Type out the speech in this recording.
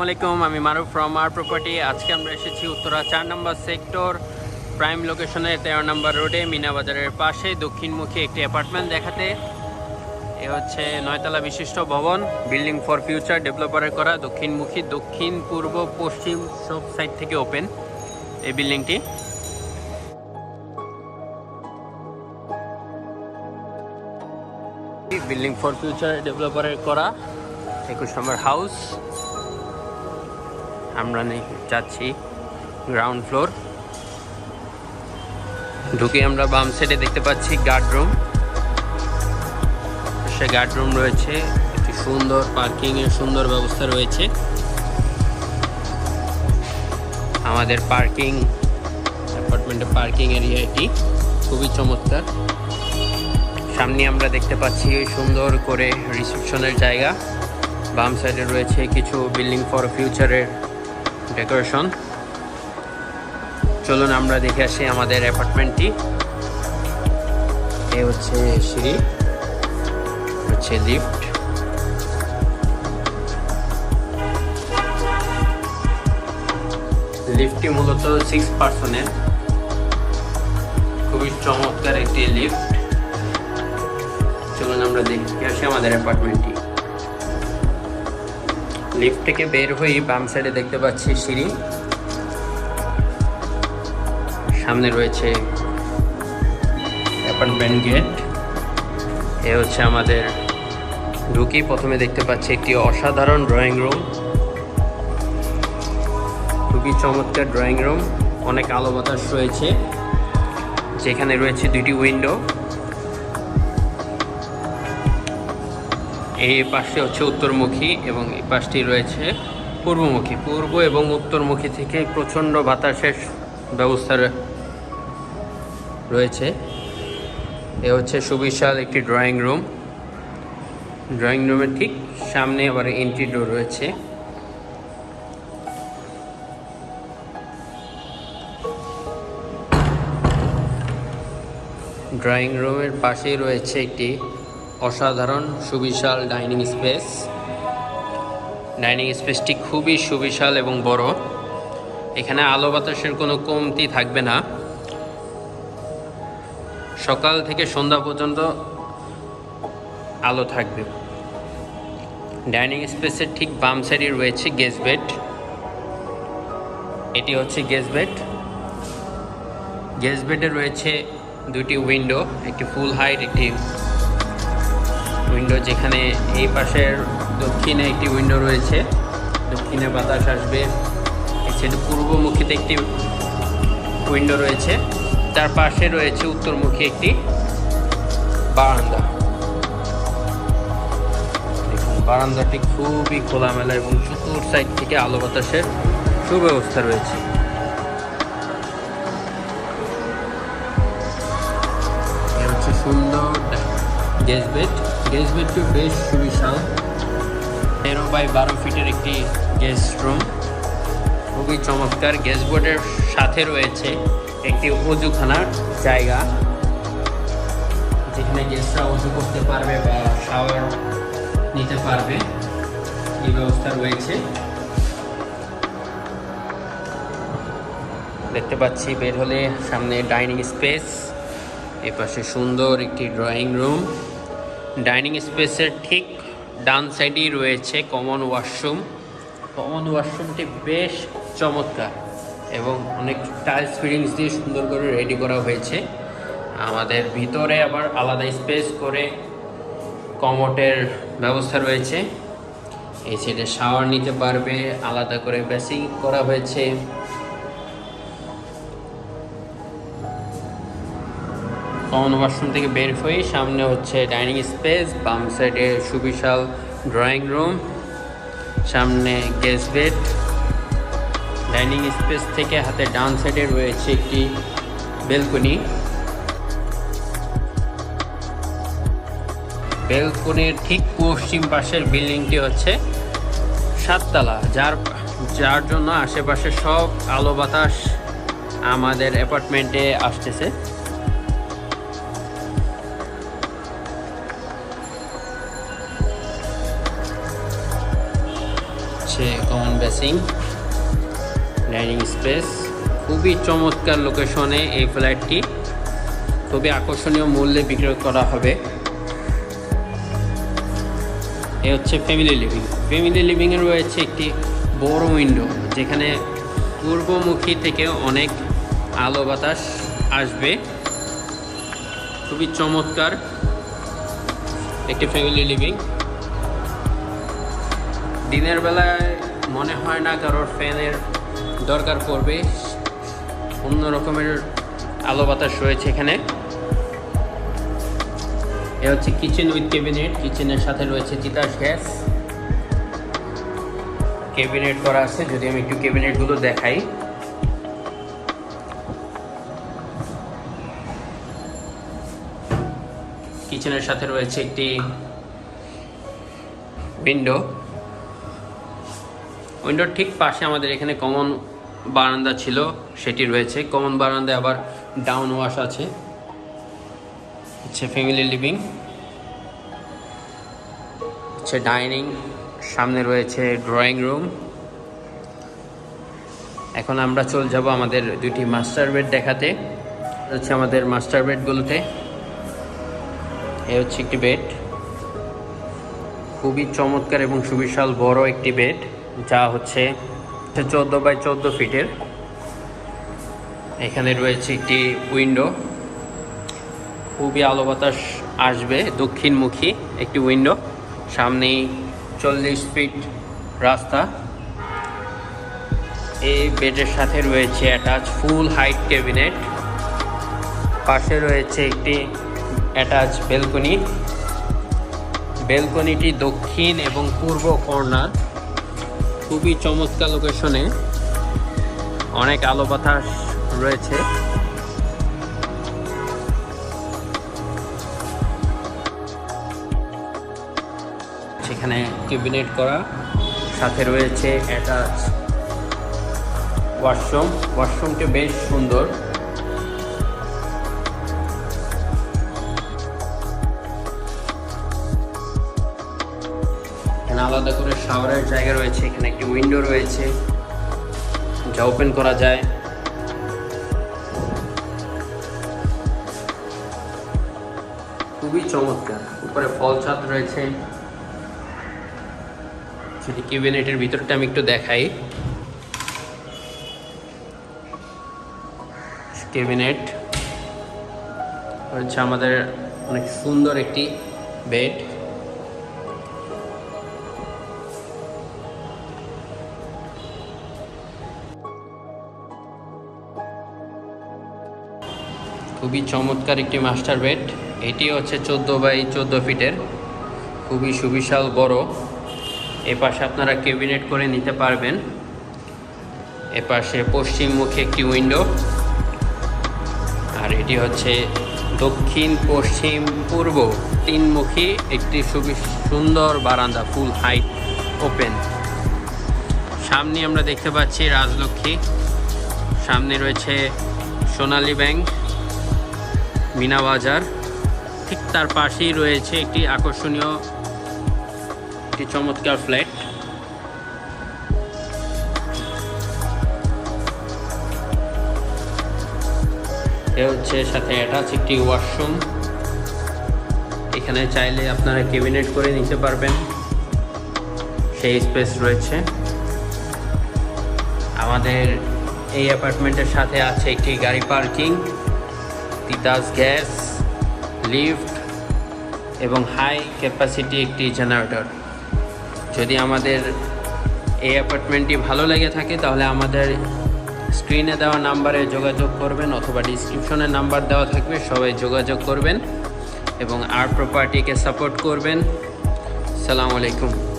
আলাইকুম, আমি মারুফ from R property আজকে আমরা এসেছি উত্তরা চার নম্বর সেক্টর প্রাইম লোকেশনে তেরো নম্বর রোডে মিনা বাজারের পাশে, দক্ষিণমুখী একটি অ্যাপার্টমেন্ট দেখাতে। এ হচ্ছে নয়তলা বিশিষ্ট ভবন বিল্ডিং ফর ফিউচার ডেভেলপারের করা, দক্ষিণমুখী, দক্ষিণ, পূর্ব, পশ্চিম, সব সাইড থেকে ওপেন এই বিল্ডিংটি বিল্ডিং ফর ফিউচার ডেভেলপারের করা, একুশ নম্বর হাউস আমরা যাচ্ছি গ্রাউন্ড ফ্লোর ঢুকে আমরা বাম সাইডে দেখতে পাচ্ছি গার্ড রুম সে গার্ড রুম রয়েছে, একটি সুন্দর পার্কিং এর সুন্দর ব্যবস্থা রয়েছে। আমাদের পার্কিং অ্যাপার্টমেন্টের পার্কিং এরিয়া এটি, খুবই চমৎকার। সামনে আমরা দেখতে পাচ্ছি সুন্দর করে রিসেপশনের জায়গা। বাম সাইডে রয়েছে কিছু বিল্ডিং ফর ফিউচারের ডেকোরেশন চলুন আমরা দেখে আসি আমাদের অ্যাপার্টমেন্টটি এ হচ্ছে সিঁড়ি হচ্ছে লিফট লিফটটি মূলত সিক্স পার্সনের খুবই চমৎকার একটি লিফট চলুন আমরা দেখে আসি আমাদের অ্যাপার্টমেন্টটি লিফট থেকে বের হয়ে বাম সাইডে দেখতে পাচ্ছি সিঁড়ি। সামনে রয়েছে অ্যাপার্টমেন্ট গেট এ হচ্ছে আমাদের ঢুকি। প্রথমে দেখতে পাচ্ছি একটি অসাধারণ ড্রয়িং রুম খুবই চমৎকার ড্রয়িং রুম অনেক আলো বাতাস রয়েছে। যেখানে রয়েছে দুটি উইন্ডো এই পাশটি হচ্ছে উত্তরমুখী এবং এই পাশটি রয়েছে পূর্বমুখী। পূর্ব এবং উত্তরমুখী থেকে প্রচণ্ড বাতাসের ব্যবস্থা রয়েছে। এ হচ্ছে সুবিশাল একটি ড্রয়িং রুম ড্রয়িং রুমের ঠিক সামনে আবার এন্ট্রি ডোর রয়েছে। ড্রয়িং রুমের পাশেই রয়েছে একটি অসাধারণ, সুবিশাল ডাইনিং স্পেস। ডাইনিং স্পেসটি খুবই সুবিশাল এবং বড়। এখানে আলো বাতাসের কোনো কমতি থাকবে না। সকাল থেকে সন্ধ্যা পর্যন্ত আলো থাকবে। ডাইনিং স্পেসের ঠিক বাম সাইডে রয়েছে গেস বেড। এটি হচ্ছে গেস বেড। গেস বেডে রয়েছে দুটি উইন্ডো, একটি ফুল হাইট, একটি উইন্ডো যেখানে এই পাশের দক্ষিণে একটি উইন্ডো রয়েছে। দক্ষিণে বাতাস আসবে। এই পূর্বমুখীতে একটি উইন্ডো রয়েছে। তার পাশে রয়েছে উত্তরমুখী একটি বারান্দা। বারান্দাটি খুবই খোলামেলা এবং চতুর সাইড থেকে আলো বাতাসের সুব্যবস্থা রয়েছে। সুন্দর গ্যাস বেড গ্যাস বেডটি বেশ সুবিশাল তেরো বাই বারো ফিটের একটি গ্যাস রুম খুবই চমৎকার গ্যাস বোর্ডের সাথে রয়েছে একটি অজুখানার জায়গা, যেখানে গেস্টরা অজু করতে পারবে বা শাওয়ার নিতে পারবে। এই ব্যবস্থা রয়েছে। দেখতে পাচ্ছি বের হলে সামনে ডাইনিং স্পেস এপাশে সুন্দর একটি ড্রয়িং রুম ডাইনিং স্পেসের ঠিক ডান সাইডেই রয়েছে কমন ওয়াশরুম। কমন ওয়াশরুমটি বেশ চমৎকার এবং অনেক টাইলস ফিটিংস দিয়ে সুন্দর করে রেডি করা হয়েছে। আমাদের ভিতরে আবার আলাদা স্পেস করে কমোটের ব্যবস্থা রয়েছে। এই সাইডে শাওয়ার নিতে পারবে, আলাদা করে বেসিং করা হয়েছে। কমন ওয়াশরুম থেকে বের হয়ে সামনে হচ্ছে ডাইনিং স্পেস, বাম সাইডে সুবিশাল ড্রয়িং রুম সামনে গেস্ট বেড ডাইনিং স্পেস থেকে হাতে ডান সাইডে রয়েছে একটি বেলকনি বেলকনির ঠিক পশ্চিম পাশের বিল্ডিংটি হচ্ছে সাততলা, যার যার জন্য আশেপাশে সব আলো বাতাস আমাদের অ্যাপার্টমেন্টে আসতেছে। বেসিং ডাইনিং স্পেস খুবই চমৎকার লোকেশনে এই ফ্ল্যাটটি খুবই আকর্ষণীয় মূল্যে বিক্রয় করা হবে। এ হচ্ছে ফ্যামিলি লিভিং ফ্যামিলি লিভিংয়ে রয়েছে একটি বড় উইন্ডো যেখানে পূর্বমুখী থেকে অনেক আলো বাতাস আসবে। খুবই চমৎকার একটি ফ্যামিলি লিভিং দিনের বেলায় মনে হয় না কারোর ফ্যানের দরকার পড়বে। অন্য রকমের আলো বাতাস রয়েছে এখানে। এ হচ্ছে কিচেন উইথ ক্যাবিনেট কিচেনের সাথে রয়েছে তিতাস গ্যাস। ক্যাবিনেট করা আছে। যদি আমি একটু ক্যাবিনেটগুলো দেখাই। কিচেনের সাথে রয়েছে একটি উইন্ডো উইন্ডোর ঠিক পাশে আমাদের এখানে কমন বারান্দা ছিল, সেটি রয়েছে। কমন বারান্দায় আবার ডাউন ওয়াশ আছে। হচ্ছে ফ্যামিলি লিভিং। হচ্ছে ডাইনিং। সামনে রয়েছে ড্রয়িং রুম। এখন আমরা চলে যাব আমাদের দুটি মাস্টার বেড দেখাতে। হচ্ছে আমাদের মাস্টার বেডগুলোতে। এ হচ্ছে একটি বেড। খুবই চমৎকার এবং সুবিশাল বড় একটি বেড। যা হচ্ছে চোদ্দ বাই চোদ্দ ফিটের। এখানে রয়েছে একটি উইন্ডো। খুবই আলো বাতাস আসবে দক্ষিণমুখী একটি উইন্ডো। সামনেই চল্লিশ ফিট রাস্তা। এই বেডের সাথে রয়েছে অ্যাটাচ ফুল হাইট ক্যাবিনেট। পাশে রয়েছে একটি অ্যাটাচ বেলকনি। বেলকনিটি দক্ষিণ এবং পূর্ব কর্নার। খুবই চমৎকার লোকেশনে অনেক আলো বাতাস রয়েছে। সেখানে কেবিনেট করা, সাথে রয়েছে অ্যাটাচ ওয়াশরুম ওয়াশরুমটি বেশ সুন্দর। আলাদা করে শাওয়ারের জায়গা রয়েছে, এখানে একটি উইন্ডো রয়েছে, যা ওপেন করা যায়। খুবই চমৎকার, উপরে ফল ছাদ রয়েছে। সেটি ক্যাবিনেটের ভিতরটা আমি একটু দেখাই। ক্যাবিনেট হচ্ছে আমাদের অনেক সুন্দর একটি বেড খুবই চমৎকার একটি মাস্টার বেড। এটি হচ্ছে চোদ্দ বাই চোদ্দ ফিটের। খুবই সুবিশাল বড়। এ পাশে আপনারা ক্যাবিনেট করে নিতে পারবেন। এ পাশে পশ্চিমমুখী একটি উইন্ডো। আর এটি হচ্ছে দক্ষিণ, পশ্চিম, পূর্ব তিনমুখী একটি সুবি সুন্দর বারান্দা, ফুল হাইট, ওপেন। সামনে আমরা দেখতে পাচ্ছি রাজলক্ষ্মী। সামনে রয়েছে সোনালী ব্যাংক। মিনা বাজার ঠিক তার পাশেই রয়েছে একটি আকর্ষণীয়, একটি চমৎকার ফ্ল্যাট। এ হচ্ছে সাথে অ্যাটাচ একটি ওয়াশরুম। এখানে চাইলে আপনারা ক্যাবিনেট করে নিতে পারবেন। সেই স্পেস রয়েছে। আমাদের এই অ্যাপার্টমেন্টের সাথে আছে একটি গাড়ি পার্কিং। তিতাস গ্যাস লিফট এবং হাই ক্যাপাসিটি একটি জেনারেটর যদি আমাদের এই অ্যাপার্টমেন্টটি ভালো লেগে থাকে, তাহলে আমাদের স্ক্রিনে দেওয়া নাম্বারে যোগাযোগ করবেন অথবা ডিসক্রিপশনে নাম্বার দেওয়া থাকবে, সবাই যোগাযোগ করবেন এবং আর প্রপার্টিকে সাপোর্ট করবেন। সালামু আলাইকুম।